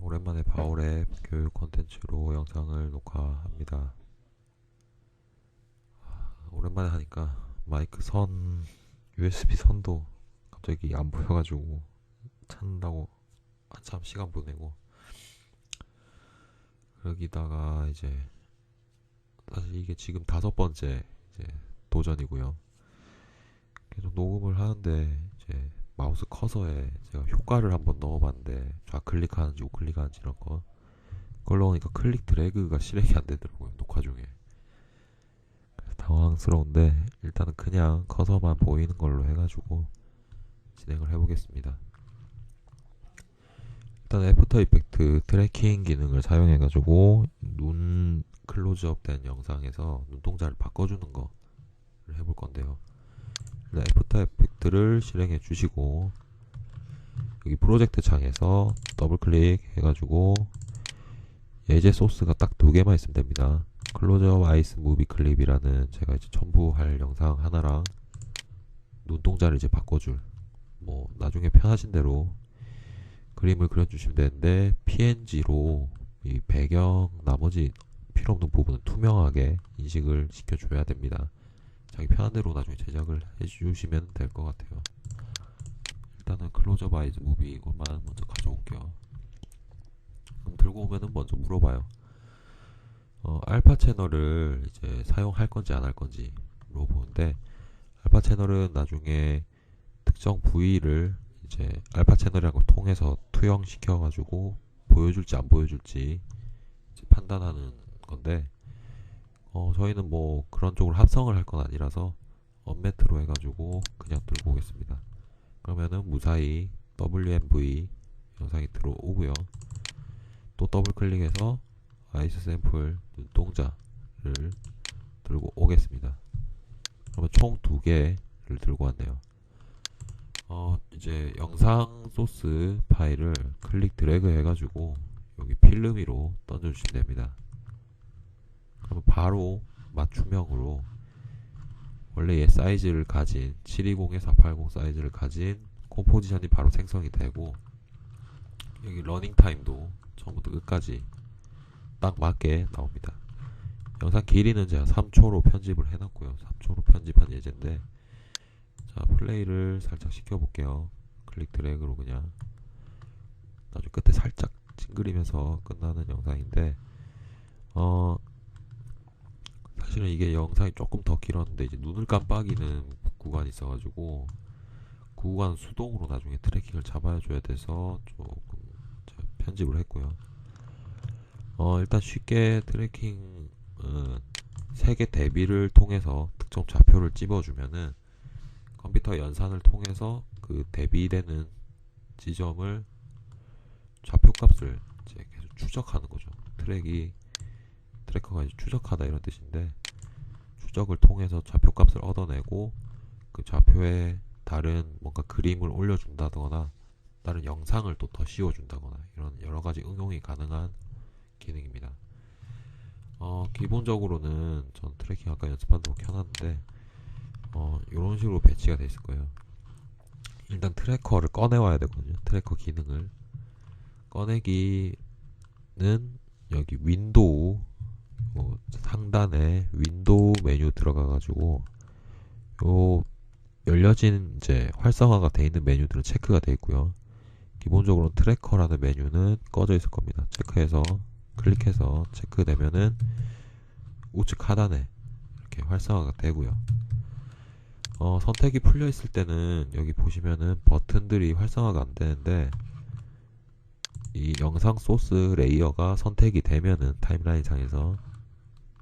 오랜만에 바오랩 교육 콘텐츠로 영상을 녹화합니다. 아, 오랜만에 하니까 마이크 선, USB 선도 갑자기 안 보여가지고 찾는다고 한참 시간 보내고 그러기다가 이제 사실 이게 지금 다섯 번째 이제 도전이고요. 계속 녹음을 하는데 이제 마우스 커서에 제가 효과를 한번 넣어봤는데 좌클릭하는지 우클릭하는지 이런 거. 그걸 넣으니까 클릭 드래그가 실행이 안 되더라고요 녹화 중에. 당황스러운데 일단은 그냥 커서만 보이는 걸로 해가지고 진행을 해보겠습니다. 일단 애프터 이펙트 트래킹 기능을 사용해가지고 눈 클로즈업 된 영상에서 눈동자를 바꿔주는 거를 해볼 건데요 일단 애프터 이펙트를 실행해 주시고 여기 프로젝트 창에서 더블 클릭 해가지고 예제 소스가 딱 두 개만 있으면 됩니다. 클로즈업 아이스 무비 클립이라는 제가 이제 첨부할 영상 하나랑 눈동자를 이제 바꿔줄 뭐 나중에 편하신 대로 그림을 그려주시면 되는데 PNG로 이 배경 나머지 필요 없는 부분은 투명하게 인식을 시켜줘야 됩니다 자기 편한 대로 나중에 제작을 해주시면 될 것 같아요. 일단은 클로즈업 아이즈 무비 이것만 먼저 가져올게요. 그럼 들고 오면은 먼저 물어봐요. 어, 알파 채널을 이제 사용할 건지 안 할 건지 물어보는데 알파 채널은 나중에 특정 부위를 이제 알파 채널이라는 걸 통해서 투영시켜 가지고 보여줄지 안 보여줄지 판단하는 건데 어, 저희는 뭐 그런 쪽으로 합성을 할 건 아니라서 언매트로 해가지고 그냥 들고 오겠습니다. 그러면은 무사히 WMV 영상이 들어오고요. 또 더블 클릭해서 아이스 샘플 눈동자를 들고 오겠습니다. 그러면 총 두 개를 들고 왔네요. 어, 이제 영상 소스 파일을 클릭 드래그 해가지고 여기 필름위로 던져주시면 됩니다. 그러면 바로 맞춤형으로 원래 얘 사이즈를 가진 720에 480 사이즈를 가진 콤포지션이 바로 생성이 되고 여기 러닝 타임도 처음부터 끝까지 딱 맞게 나옵니다. 영상 길이는 제가 3초로 편집을 해놨고요. 3초로 편집한 예제인데 자 플레이를 살짝 시켜볼게요. 클릭 드래그로 그냥 나중에 끝에 살짝 찡그리면서 끝나는 영상인데 어 사실은 이게 영상이 조금 더 길었는데 이제 눈을 깜빡이는 구간이 있어가지고 그 구간 수동으로 나중에 트래킹을 잡아줘야 돼서 조금 편집을 했고요. 어 일단 쉽게 트래킹 어, 세개 대비를 통해서 특정 좌표를 찝어주면은 컴퓨터 연산을 통해서 그 대비되는 지점을 좌표 값을 이제 계속 추적하는 거죠. 트랙이 트래커가 이제 추적하다 이런 뜻인데 추적을 통해서 좌표 값을 얻어내고 그 좌표에 다른 뭔가 그림을 올려준다거나 다른 영상을 또 더 씌워준다거나 이런 여러 가지 응용이 가능한 기능입니다. 어, 기본적으로는 전 트래킹 아까 연습한다고 켜놨는데 어, 이런 식으로 배치가 되어 있을 거예요. 일단 트래커를 꺼내와야 되거든요. 트래커 기능을 꺼내기는 여기 윈도우 뭐 상단에 윈도우 메뉴 들어가가지고 요 열려진 이제 활성화가 되어 있는 메뉴들은 체크가 되어 있고요. 기본적으로 트래커라는 메뉴는 꺼져 있을 겁니다. 체크해서 클릭해서 체크되면은 우측 하단에 이렇게 활성화가 되고요. 어, 선택이 풀려 있을 때는 여기 보시면은 버튼들이 활성화가 안 되는데 이 영상 소스 레이어가 선택이 되면은 타임라인 상에서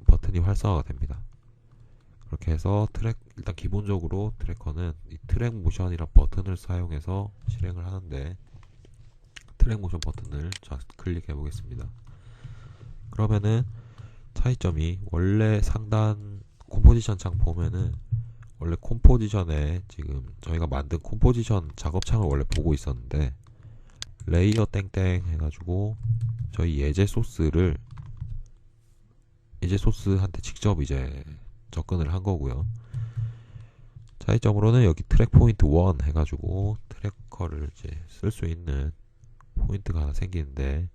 버튼이 활성화가 됩니다. 그렇게 해서 트랙 일단 기본적으로 트래커는 이 트랙 모션이란 버튼을 사용해서 실행을 하는데 트랙 모션 버튼을 클릭해 보겠습니다. 그러면은 차이점이 원래 상단 콤포지션 창 보면은 원래 콤포지션에 지금 저희가 만든 콤포지션 작업창을 원래 보고 있었는데 레이어 땡땡 해가지고 저희 예제 소스를 예제 소스한테 직접 이제 접근을 한 거고요. 차이점으로는 여기 트랙 포인트 1 해가지고 트래커를 이제 쓸 수 있는 포인트가 하나 생기는데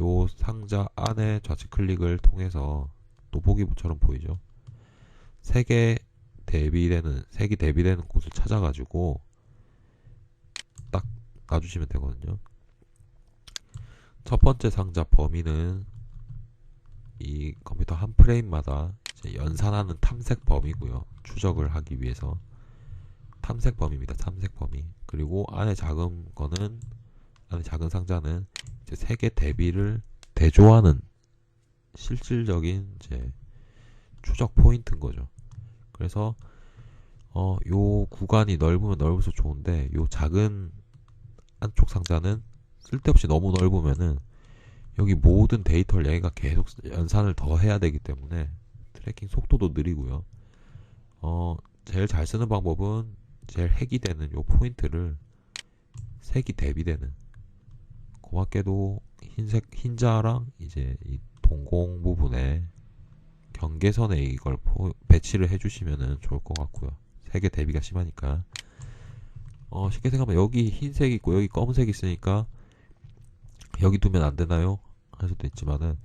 요 상자 안에 좌측 클릭을 통해서 또 보기부처럼 보이죠. 색에 대비되는 색이 대비되는 곳을 찾아가지고 딱 놔주시면 되거든요. 첫 번째 상자 범위는 이 컴퓨터 한 프레임마다 연산하는 탐색 범위고요. 추적을 하기 위해서 탐색 범위입니다. 탐색 범위. 그리고 안에 작은 거는 안에 작은 상자는 이제 색의 대비를 대조하는 실질적인 이제 추적 포인트인 거죠. 그래서 어, 요 구간이 넓으면 넓을수록 좋은데 요 작은 안쪽 상자는 쓸데없이 너무 넓으면은 여기 모든 데이터를 얘가 계속 연산을 더 해야 되기 때문에 트래킹 속도도 느리고요. 어, 제일 잘 쓰는 방법은 제일 핵이 되는 요 포인트를 색이 대비되는 고맙게도 흰색 흰자랑 이제 이 동공 부분에 경계선에 이걸 포- 배치를 해주시면은 좋을 것 같고요. 색의 대비가 심하니까. 어, 쉽게 생각하면 여기 흰색 있고 여기 검은색 있으니까 여기 두면 안 되나요? 할 수도 있지만은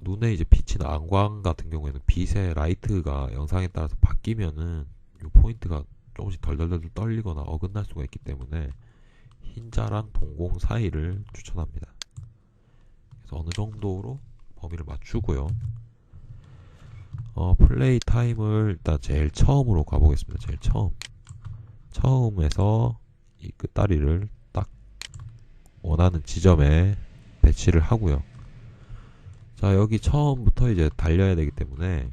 눈에 이제 비치는 안광 같은 경우에는 빛의 라이트가 영상에 따라서 바뀌면은 이 포인트가 조금씩 덜덜덜 떨리거나 어긋날 수가 있기 때문에 흰자랑 동공 사이를 추천합니다. 그래서 어느 정도로 범위를 맞추고요. 어, 플레이 타임을 일단 제일 처음으로 가보겠습니다. 제일 처음. 처음에서 이 끝다리를 딱 원하는 지점에 배치를 하고요. 자, 여기 처음부터 이제 달려야 되기 때문에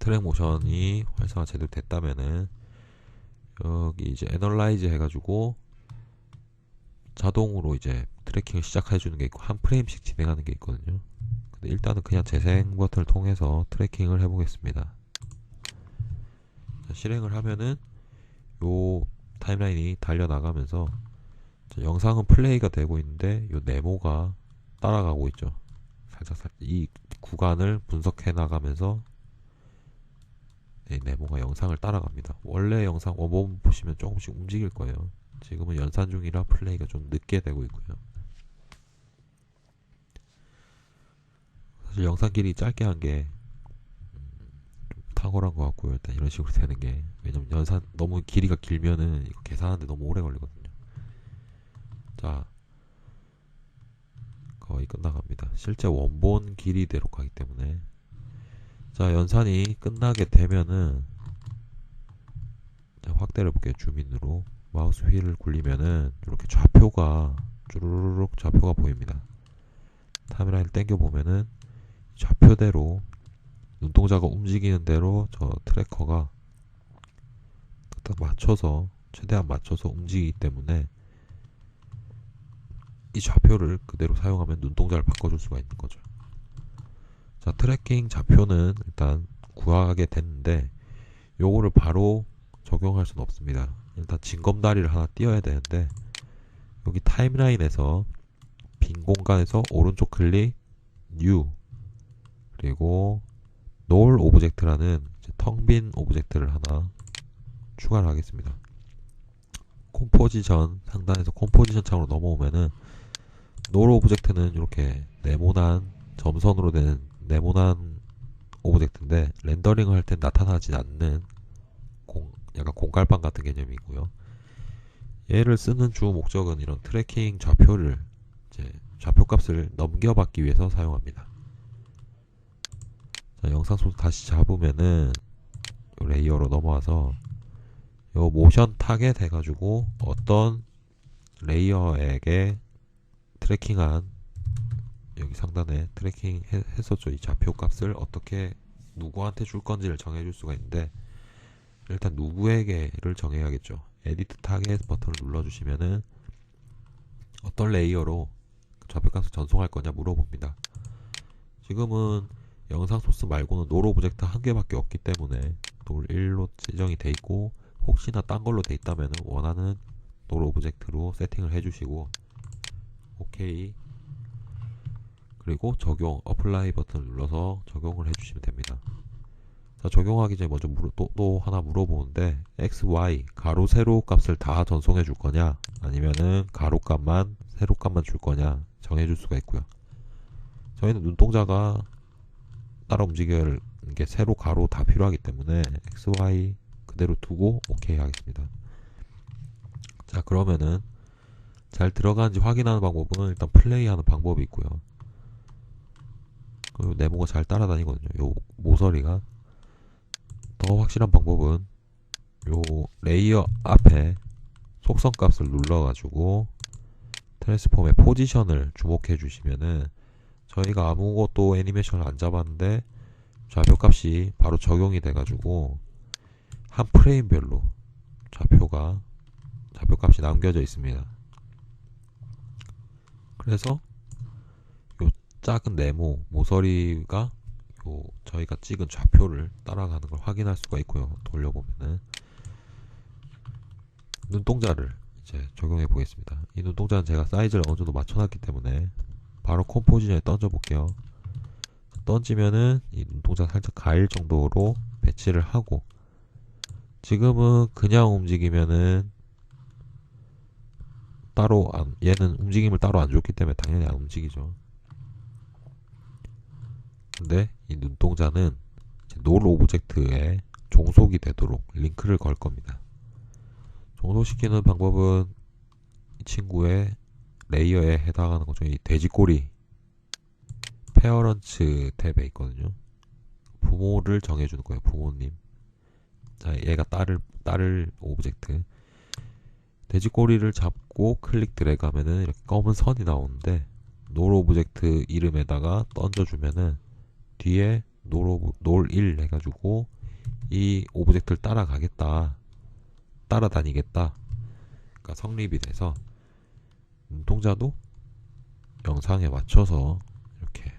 트랙 모션이 활성화 제대로 됐다면은 여기 이제 애널라이즈 해가지고 자동으로 이제 트래킹을 시작해 주는 게 있고 한 프레임씩 진행하는 게 있거든요. 근데 일단은 그냥 재생 버튼을 통해서 트래킹을 해보겠습니다. 자, 실행을 하면은 요 타임라인이 달려나가면서 자, 영상은 플레이가 되고 있는데 요 네모가 따라가고 있죠. 살짝 살짝 이 구간을 분석해 나가면서 이 네모가 영상을 따라갑니다. 원래 영상 원본 보시면 조금씩 움직일 거예요. 지금은 연산 중이라 플레이가 좀 늦게 되고 있고요. 사실 영상 길이 짧게 한게좀 탁월한 것 같고요. 일단 이런 식으로 되는 게 왜냐면 연산 너무 길이가 길면은 이거 계산하는데 너무 오래 걸리거든요. 자 거의 끝나갑니다. 실제 원본 길이대로 가기 때문에 자 연산이 끝나게 되면은 자, 확대를 볼게요. 주민으로 마우스 휠을 굴리면은 이렇게 좌표가 쭈루루룩 좌표가 보입니다. 타임라인을 당겨 보면은 좌표대로 눈동자가 움직이는 대로 저 트래커가 딱 맞춰서 최대한 맞춰서 움직이기 때문에 이 좌표를 그대로 사용하면 눈동자를 바꿔줄 수가 있는 거죠. 자, 트래킹 좌표는 일단 구하게 됐는데 요거를 바로 적용할 수는 없습니다. 일단 징검다리를 하나 띄워야 되는데 여기 타임라인에서 빈 공간에서 오른쪽 클릭 New 그리고 null 오브젝트라는 텅 빈 오브젝트를 하나 추가를 하겠습니다. 콤포지션 상단에서 콤포지션 창으로 넘어오면은 null 오브젝트는 이렇게 네모난 점선으로 된 네모난 오브젝트인데 렌더링을 할 때 나타나지 않는 공, 약간 공갈빵 같은 개념이고요. 얘를 쓰는 주 목적은 이런 트래킹 좌표를 좌표 값을 넘겨받기 위해서 사용합니다. 자, 영상 소스 다시 잡으면은 요 레이어로 넘어와서 요 모션 타겟 해가지고 어떤 레이어에게 트래킹한 여기 상단에 트래킹 해- 했었죠. 이 좌표 값을 어떻게 누구한테 줄 건지를 정해줄 수가 있는데 일단 누구에게를 정해야겠죠. 에디트 타겟 버튼을 눌러주시면은 어떤 레이어로 좌표 값을 전송할 거냐 물어봅니다. 지금은 영상 소스 말고는 노로 오브젝트 한 개밖에 없기 때문에 돌 1로 지정이 돼 있고 혹시나 딴 걸로 돼 있다면 원하는 노로 오브젝트로 세팅을 해주시고 오케이 그리고 적용 어플라이 버튼을 눌러서 적용을 해주시면 됩니다. 자, 적용하기 전에 먼저 물어, 또, 또 하나 물어보는데 x, y 가로 세로 값을 다 전송해 줄 거냐 아니면은 가로 값만 세로 값만 줄 거냐 정해 줄 수가 있고요. 저희는 눈동자가 따라 움직여야 게 세로 가로 다 필요하기 때문에 x, y 그대로 두고 오케이 하겠습니다. 자 그러면은 잘 들어가는지 확인하는 방법은 일단 플레이하는 방법이 있고요. 그리고 네모가 잘 따라다니거든요. 요 모서리가 더 확실한 방법은 요 레이어 앞에 속성 값을 눌러가지고 트랜스폼의 포지션을 주목해 주시면은 저희가 아무것도 애니메이션을 안 잡았는데 좌표 값이 바로 적용이 돼가지고 한 프레임별로 좌표가 좌표 값이 남겨져 있습니다. 그래서 요 작은 네모 모서리가 요 저희가 찍은 좌표를 따라가는 걸 확인할 수가 있고요. 돌려보면은 눈동자를 이제 적용해 보겠습니다. 이 눈동자는 제가 사이즈를 어느 정도 맞춰놨기 때문에 바로 컴포지션에 던져 볼게요. 던지면은 이 눈동자 살짝 가일 정도로 배치를 하고 지금은 그냥 움직이면은 따로 안, 얘는 움직임을 따로 안 줬기 때문에 당연히 안 움직이죠. 근데 이 눈동자는 놀 오브젝트에 종속이 되도록 링크를 걸 겁니다. 종속시키는 방법은 이 친구의 레이어에 해당하는 거죠. 이 돼지꼬리 페어런츠 탭에 있거든요. 부모를 정해주는 거예요. 부모님. 자, 얘가 딸을 딸을 오브젝트. 돼지꼬리를 잡고 클릭 드래그 하면은 이렇게 검은 선이 나오는데 놀 오브젝트 이름에다가 던져주면은 뒤에 놀, 오브, 놀1 해가지고 이 오브젝트를 따라가겠다. 따라다니겠다. 그러니까 성립이 돼서 눈동자도 영상에 맞춰서 이렇게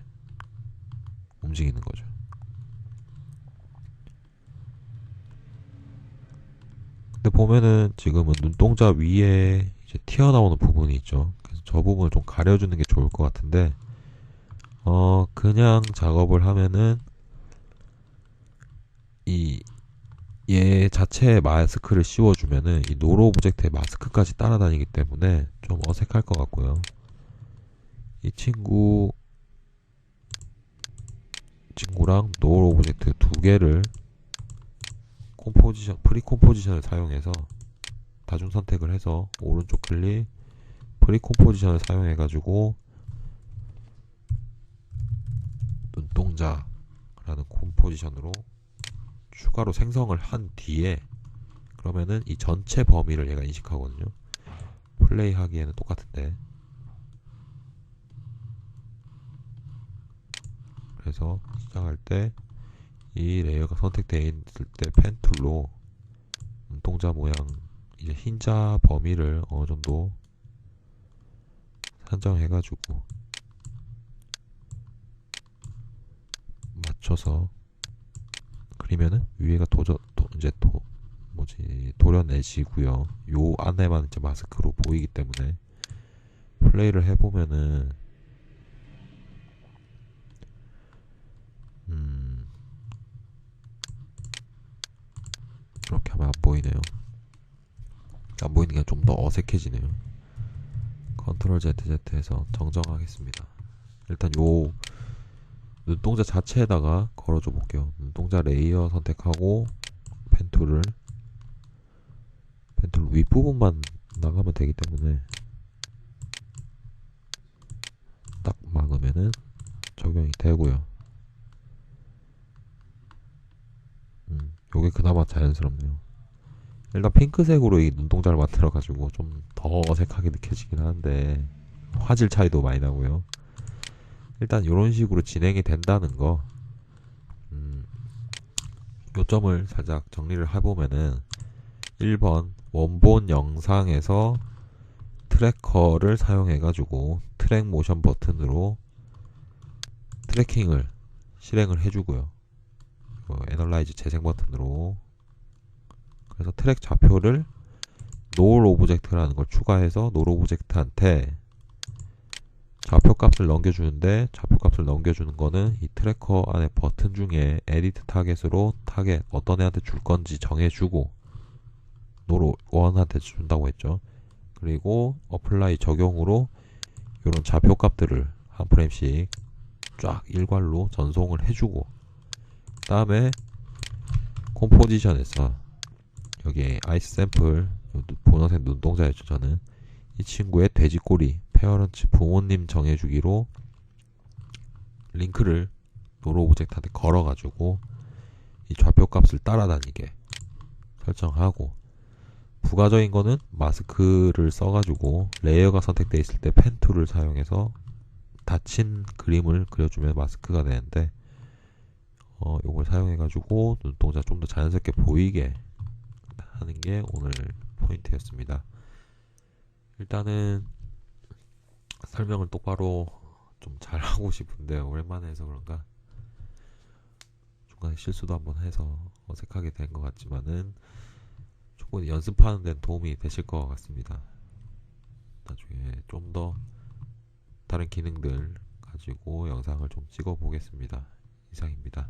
움직이는 거죠. 근데 보면은 지금은 눈동자 위에 이제 튀어나오는 부분이 있죠. 그래서 저 부분을 좀 가려주는 게 좋을 것 같은데, 어, 그냥 작업을 하면은 이, 얘 자체에 마스크를 씌워주면은 이 노로 오브젝트의 마스크까지 따라다니기 때문에 좀 어색할 것 같고요. 이 친구, 친구랑 노로 오브젝트 두 개를 콤포지션, 프리 콤포지션을 사용해서 다중 선택을 해서 오른쪽 클릭, 프리 콤포지션을 사용해 가지고 눈동자라는 콤포지션으로 추가로 생성을 한 뒤에 그러면은 이 전체 범위를 얘가 인식하거든요. 플레이 하기에는 똑같은데 그래서 시작할 때 이 레이어가 선택되어 있을 때 펜 툴로 눈동자 모양 이제 흰자 범위를 어느 정도 산정해가지고 맞춰서 그리면은 위에가 도저 도, 이제 도 뭐지 도려내시고요. 요 안에만 이제 마스크로 보이기 때문에 플레이를 해보면은 음 하면 안 보이네요. 안 보이는 게 좀 더 어색해지네요. 컨트롤 ZZ해서 정정하겠습니다. 일단 요 눈동자 자체에다가 걸어줘 볼게요. 눈동자 레이어 선택하고 펜 툴을 펜 툴 윗부분만 나가면 되기 때문에 딱 막으면은 적용이 되고요. 음, 요게 그나마 자연스럽네요. 일단 핑크색으로 이 눈동자를 만들어가지고 좀 더 어색하게 느껴지긴 하는데 화질 차이도 많이 나고요. 일단 이런 식으로 진행이 된다는 거 음, 요점을 살짝 정리를 해보면은 1번 원본 영상에서 트래커를 사용해가지고 트랙 모션 버튼으로 트래킹을 실행을 해주고요. 어, 애널라이즈 재생 버튼으로 그래서 트랙 좌표를 노을 오브젝트라는 걸 추가해서 노을 오브젝트한테 좌표 좌표 값을 넘겨주는데 좌표 값을 넘겨주는 거는 이 트래커 안에 버튼 중에 에디트 타겟으로 타겟 어떤 애한테 줄 건지 정해주고 노로 원한테 준다고 했죠. 그리고 어플라이 적용으로 이런 좌표 값들을 한 프레임씩 쫙 일괄로 전송을 해주고 다음에 콤포지션에서 여기 아이스 샘플 보너색 눈동자였죠 저는. 이 친구의 돼지꼬리 페어런츠 부모님 정해주기로 링크를 노로 오브젝트한테 걸어가지고 이 좌표 값을 따라다니게 설정하고 부가적인 거는 마스크를 써가지고 레이어가 선택되어 있을 때 펜 툴을 사용해서 닫힌 그림을 그려주면 마스크가 되는데 어, 요걸 사용해가지고 눈동자 좀 더 자연스럽게 보이게 하는 게 오늘 포인트였습니다. 일단은 설명을 똑바로 좀 잘하고 싶은데 오랜만에 해서 그런가 중간에 실수도 한번 해서 어색하게 된 것 같지만은 조금 연습하는 데는 도움이 되실 것 같습니다. 나중에 좀 더 다른 기능들 가지고 영상을 좀 찍어 보겠습니다. 이상입니다.